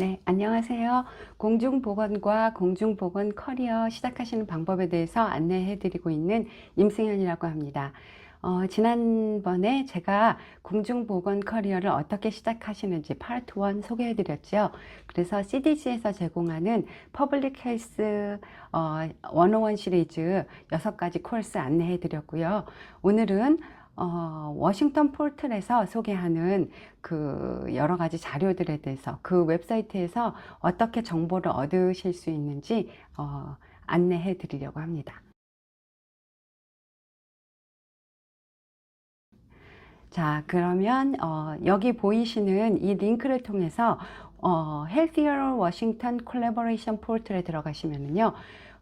네, 안녕하세요. 공중보건과 공중보건 커리어 시작하시는 방법에 대해서 안내해 드리고 있는 임승현이라고 합니다. 어, 지난번에 제가 공중보건 커리어를 어떻게 시작하시는지 파트 1 소개해 드렸죠. 그래서 CDC에서 제공하는 퍼블릭 헬스 어, 101 시리즈 6가지 코र्스 안내해 드렸고요. 오늘은 어, 워싱턴 포털에서 소개하는 그 여러 가지 자료들에 대해서 그 웹사이트에서 어떻게 정보를 얻으실 수 있는지 어, 안내해 드리려고 합니다. 자, 그러면 어, 여기 보이시는 이 링크를 통해서 어, Healthier Washington Collaboration 포털에 들어가시면은요.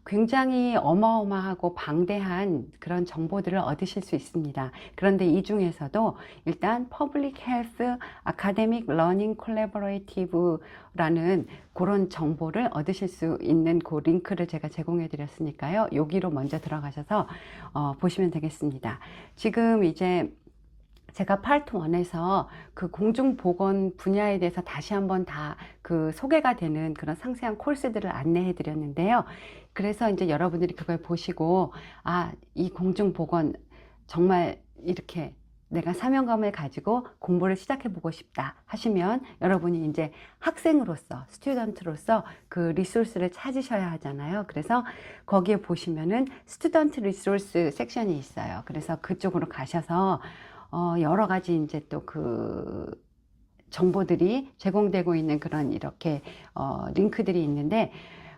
굉장히 어마어마하고 방대한 그런 정보들을 얻으실 수 있습니다. 그런데 이 중에서도 일단 Public Health Academic Learning Collaborative라는 그런 정보를 얻으실 수 있는 그 링크를 제가 제공해 드렸으니까요. 여기로 먼저 들어가셔서 어, 보시면 되겠습니다. 지금 이제 제가 파트 1에서 그 공중보건 분야에 대해서 다시 한번 다 그 소개가 되는 그런 상세한 코र्스들을 안내해 드렸는데요. 그래서 이제 여러분들이 그걸 보시고, 아, 이 공중보건 정말 이렇게 내가 사명감을 가지고 공부를 시작해 보고 싶다 하시면 여러분이 이제 학생으로서, 스튜던트로서 그 리소스를 찾으셔야 하잖아요. 그래서 거기에 보시면은 스튜던트 리소스 섹션이 있어요. 그래서 그쪽으로 가셔서 어, 여러 가지 이제 또그 정보들이 제공되고 있는 그런 이렇게 어, 링크들이 있는데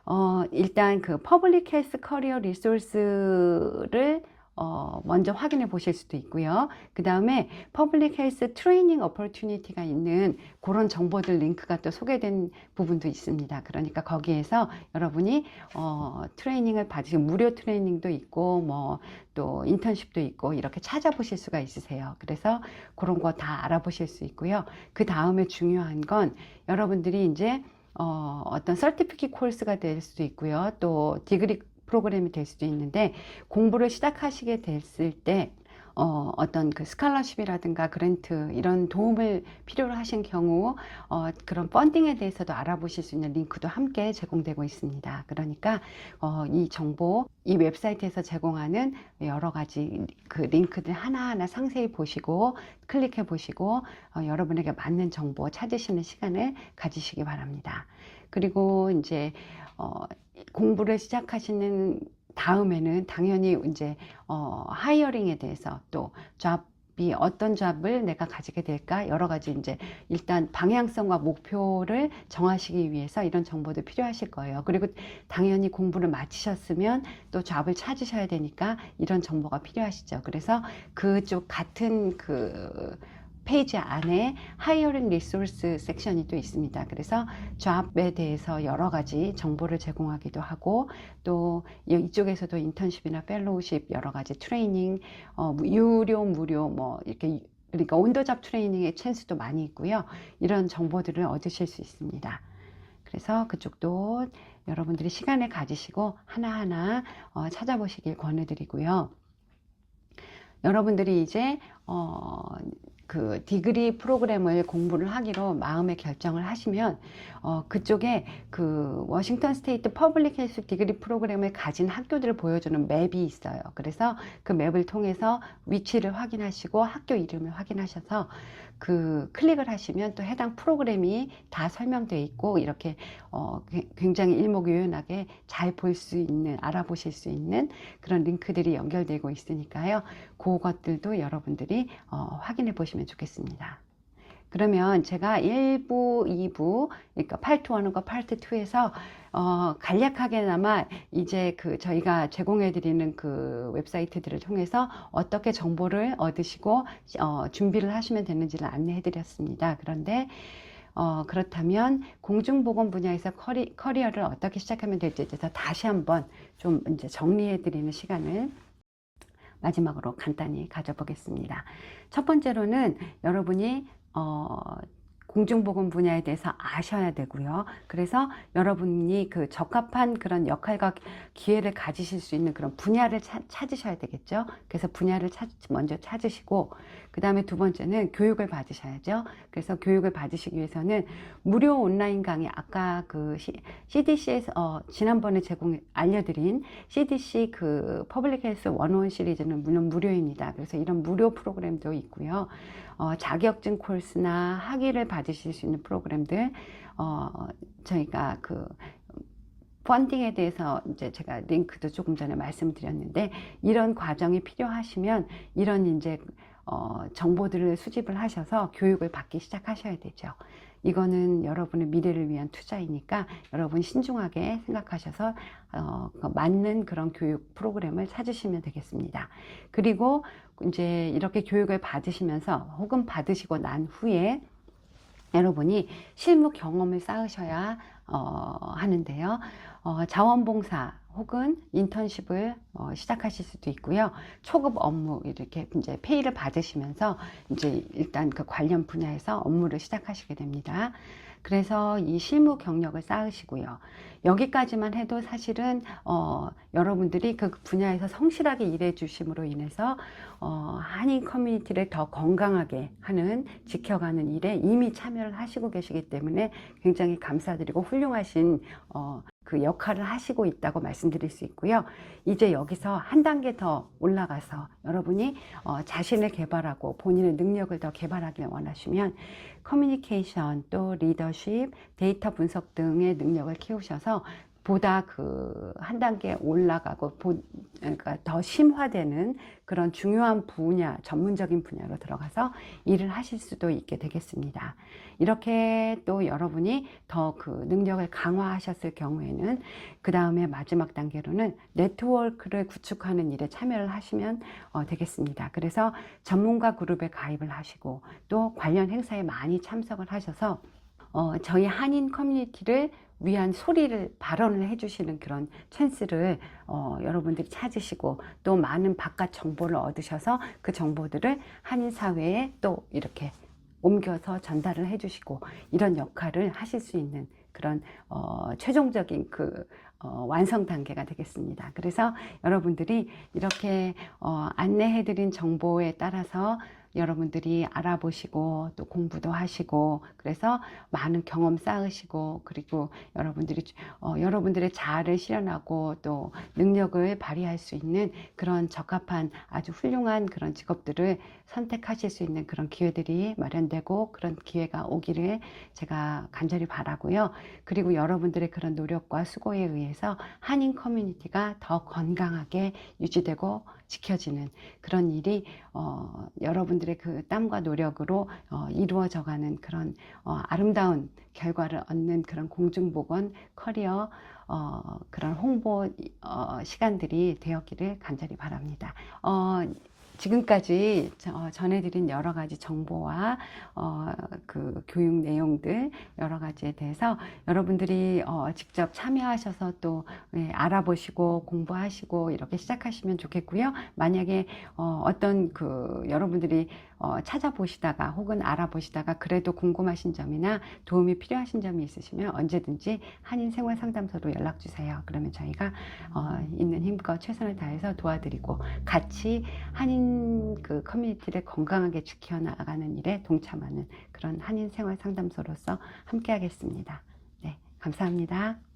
어, 일단 그 퍼블릭 헬스 커리어 리소스를 어, 먼저 확인해 보실 수도 있고요. 그 다음에 퍼블릭 헬스 트레이닝 어퍼튜니티가 있는 그런 정보들 링크가 또 소개된 부분도 있습니다. 그러니까 거기에서 여러분이 어, 트레이닝을 받으시고 무료 트레이닝도 있고 뭐 또 인턴십도 있고 이렇게 찾아보실 수가 있으세요. 그래서 그런 거 다 알아보실 수 있고요. 그 다음에 중요한 건 여러분들이 이제 어, 어떤 서티피킷 코र्스가 될 수도 있고요. 또 디그리 프로그램이 될 수도 있는데 공부를 시작하시게 됐을 때 어, 어떤 그 스칼러십이라든가 그랜트 이런 도움을 필요로 하신 경우 어, 그런 펀딩에 대해서도 알아보실 수 있는 링크도 함께 제공되고 있습니다. 그러니까 어, 이 정보 이 웹사이트에서 제공하는 여러 가지 그 링크들 하나하나 상세히 보시고 클릭해 보시고 어, 여러분에게 맞는 정보 찾으시는 시간을 가지시기 바랍니다. 그리고 이제 어, 공부를 시작하시는 다음에는 당연히 이제 어, 하이어링에 대해서 또 잡이 어떤 잡을 내가 가지게 될까 여러 가지 이제 일단 방향성과 목표를 정하시기 위해서 이런 정보도 필요하실 거예요. 그리고 당연히 공부를 마치셨으면 또 잡을 찾으셔야 되니까 이런 정보가 필요하시죠. 그래서 그쪽 같은 그 페이지 안에 하이어링 리소스 섹션이 또 있습니다. 그래서 잡에 대해서 여러 가지 정보를 제공하기도 하고 또 이쪽에서도 인턴십이나 펠로우십 여러 가지 트레이닝 어, 유료 무료 뭐 이렇게 그러니까 온도잡 트레이닝의 찬스도 많이 있고요. 이런 정보들을 얻으실 수 있습니다. 그래서 그쪽도 여러분들이 시간을 가지시고 하나하나 어, 찾아보시길 권해드리고요. 여러분들이 이제 어, 그 디그리 프로그램을 공부를 하기로 마음의 결정을 하시면 어, 그쪽에 그 워싱턴 스테이트 퍼블릭 헬스 디그리 프로그램을 가진 학교들을 보여주는 맵이 있어요. 그래서 그 맵을 통해서 위치를 확인하시고 학교 이름을 확인하셔서 그 클릭을 하시면 또 해당 프로그램이 다 설명되어 있고 이렇게 어, 굉장히 일목요연하게 잘 볼 수 있는 알아보실 수 있는 그런 링크들이 연결되고 있으니까요. 그것들도 여러분들이 어, 확인해 보시 면 좋겠습니다. 그러면 제가 1부, 2부, 그러니까 파트 1과 파트 2에서 어, 간략하게나마 이제 그 저희가 제공해 드리는 그 웹사이트들을 통해서 어떻게 정보를 얻으시고 어, 준비를 하시면 되는지를 안내해 드렸습니다. 그런데 어, 그렇다면 공중보건 분야에서 커리, 커리어를 어떻게 시작하면 될지에 대해서 다시 한번 좀 이제 정리해 드리는 시간을 마지막으로 간단히 가져보겠습니다. 첫 번째로는 여러분이 어, 공중보건 분야에 대해서 아셔야 되고요. 그래서 여러분이 그 적합한 그런 역할과 기회를 가지실 수 있는 그런 분야를 차, 찾으셔야 되겠죠. 그래서 분야를 찾, 먼저 찾으시고, 그 다음에 두 번째는 교육을 받으셔야죠. 그래서 교육을 받으시기 위해서는 무료 온라인 강의 아까 그 CDC에서 어, 지난번에 제공 알려드린 CDC 그 퍼블릭 헬스 원원 시리즈는 물론 무료입니다. 그래서 이런 무료 프로그램도 있고요. 어, 자격증 코र्스나 학위를 받으실 수 있는 프로그램들 어, 저희가 그 펀딩에 대해서 이제 제가 링크도 조금 전에 말씀드렸는데 이런 과정이 필요하시면 이런 이제 어, 정보들을 수집을 하셔서 교육을 받기 시작하셔야 되죠. 이거는 여러분의 미래를 위한 투자이니까 여러분 신중하게 생각하셔서 어, 그 맞는 그런 교육 프로그램을 찾으시면 되겠습니다. 그리고 이제 이렇게 교육을 받으시면서 혹은 받으시고 난 후에 여러분이 실무 경험을 쌓으셔야 어, 하는데요. 어, 자원봉사 혹은 인턴십을 어, 시작하실 수도 있고요. 초급 업무 이렇게 이제 페이를 받으시면서 이제 일단 그 관련 분야에서 업무를 시작하시게 됩니다. 그래서 이 실무 경력을 쌓으시고요. 여기까지만 해도 사실은 어, 여러분들이 그 분야에서 성실하게 일해 주심으로 인해서 어, 한인 커뮤니티를 더 건강하게 하는 지켜가는 일에 이미 참여를 하시고 계시기 때문에 굉장히 감사드리고 훌륭하신 어, 그 역할을 하시고 있다고 말씀드릴 수 있고요. 이제 여기서 한 단계 더 올라가서 여러분이 어, 자신을 개발하고 본인의 능력을 더 개발하길 원하시면 커뮤니케이션 또 리더십, 데이터 분석 등의 능력을 키우셔서 보다 그 한 단계 올라가고 보, 그러니까 더 심화되는 그런 중요한 분야, 전문적인 분야로 들어가서 일을 하실 수도 있게 되겠습니다. 이렇게 또 여러분이 더 그 능력을 강화하셨을 경우에는 그 다음에 마지막 단계로는 네트워크를 구축하는 일에 참여를 하시면 어, 되겠습니다. 그래서 전문가 그룹에 가입을 하시고 또 관련 행사에 많이 참석을 하셔서 어, 저희 한인 커뮤니티를 위한 소리를 발언을 해주시는 그런 찬스를 어, 여러분들이 찾으시고 또 많은 바깥 정보를 얻으셔서 그 정보들을 한인 사회에 또 이렇게 옮겨서 전달을 해주시고 이런 역할을 하실 수 있는 그런 어, 최종적인 그 어, 완성 단계가 되겠습니다. 그래서 여러분들이 이렇게 어, 안내해드린 정보에 따라서 여러분들이 알아보시고 또 공부도 하시고 그래서 많은 경험 쌓으시고 그리고 여러분들이 어, 여러분들의 자아를 실현하고 또 능력을 발휘할 수 있는 그런 적합한 아주 훌륭한 그런 직업들을 선택하실 수 있는 그런 기회들이 마련되고 그런 기회가 오기를 제가 간절히 바라고요. 그리고 여러분들의 그런 노력과 수고에 의해서 한인 커뮤니티가 더 건강하게 유지되고 지켜지는 그런 일이 어, 여러분 들의 그 땀과 노력으로 어, 이루어져가는 그런 어, 아름다운 결과를 얻는 그런 공중보건 커리어 어, 그런 홍보 어, 시간들이 되었기를 간절히 바랍니다. 어, 지금까지 저- 전해드린 여러 가지 정보와 어, 그 교육 내용들 여러 가지에 대해서 여러분들이 어, 직접 참여하셔서 또 예, 알아보시고 공부하시고 이렇게 시작하시면 좋겠고요. 만약에 어, 어떤 그 여러분들이 어, 찾아보시다가 혹은 알아보시다가 그래도 궁금하신 점이나 도움이 필요하신 점이 있으시면 언제든지 한인생활상담소로 연락 주세요. 그러면 저희가 어, 있는 힘과 최선을 다해서 도와드리고 같이 그 커뮤니티를 건강하게 지켜나가는 일에 동참하는 그런 한인 생활 상담소로서 함께하겠습니다. 네, 감사합니다.